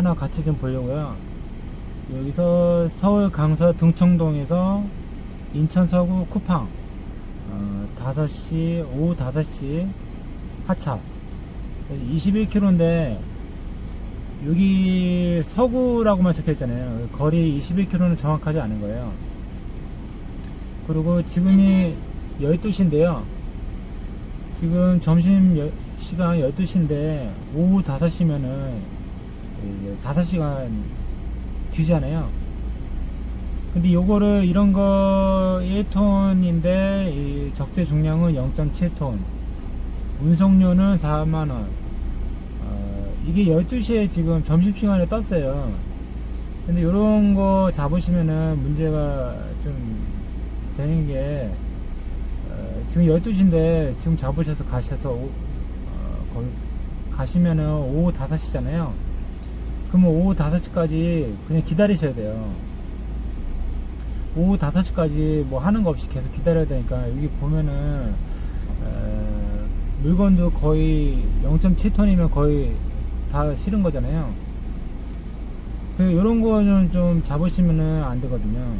하나 같이 좀 보려고요. 여기서 서울 강서 등청동에서 인천 서구 쿠팡 어, 5시 오후 5시 하차 21km인데 여기 서구라고만 적혀 있잖아요. 거리 21km는 정확하지 않은 거예요. 그리고 지금이 12시인데요. 지금 점심 여- 시간 12시인데 오후 5시면은 5시간 뒤잖아요. 근데 요거를 이런 거 1톤인데 이 적재 중량은 0.7톤. 운송료는 4만 원. 어, 이게 12시에 지금 점심시간에 떴어요. 근데 요런 거 잡으시면은 문제가 좀 되는 게 어, 지금 12시인데 지금 잡으셔서 가셔서 오, 어, 거기 가시면은 오후 5시잖아요. 그러면 오후 5시까지 그냥 기다리셔야 돼요. 오후 5시까지 뭐 하는 거 없이 계속 기다려야 되니까 여기 보면은 에, 물건도 거의 0.7톤이면 거의 다 실은 거잖아요. 이런 거는 좀 잡으시면은 안 되거든요.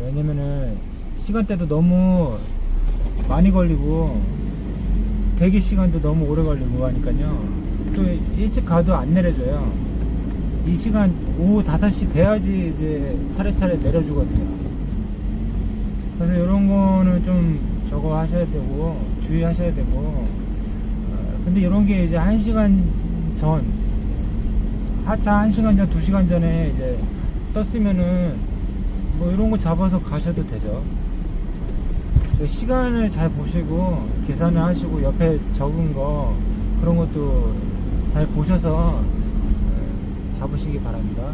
왜냐면은 시간대도 너무 많이 걸리고 대기 시간도 너무 오래 걸리고 하니까요. 또 일찍 가도 안 내려줘요. 이 시간 오후 5시 돼야지 이제 차례차례 내려주거든요. 그래서 이런 거는 좀 저거 하셔야 되고 주의하셔야 되고 어, 근데 이런 게 이제 1시간 전 하차 1시간 전, 2시간 전에 이제 떴으면은 뭐 이런 거 잡아서 가셔도 되죠. 저 시간을 잘 보시고 계산을 하시고 옆에 적은 거 그런 것도 잘 보셔서 에, 잡으시기 바랍니다.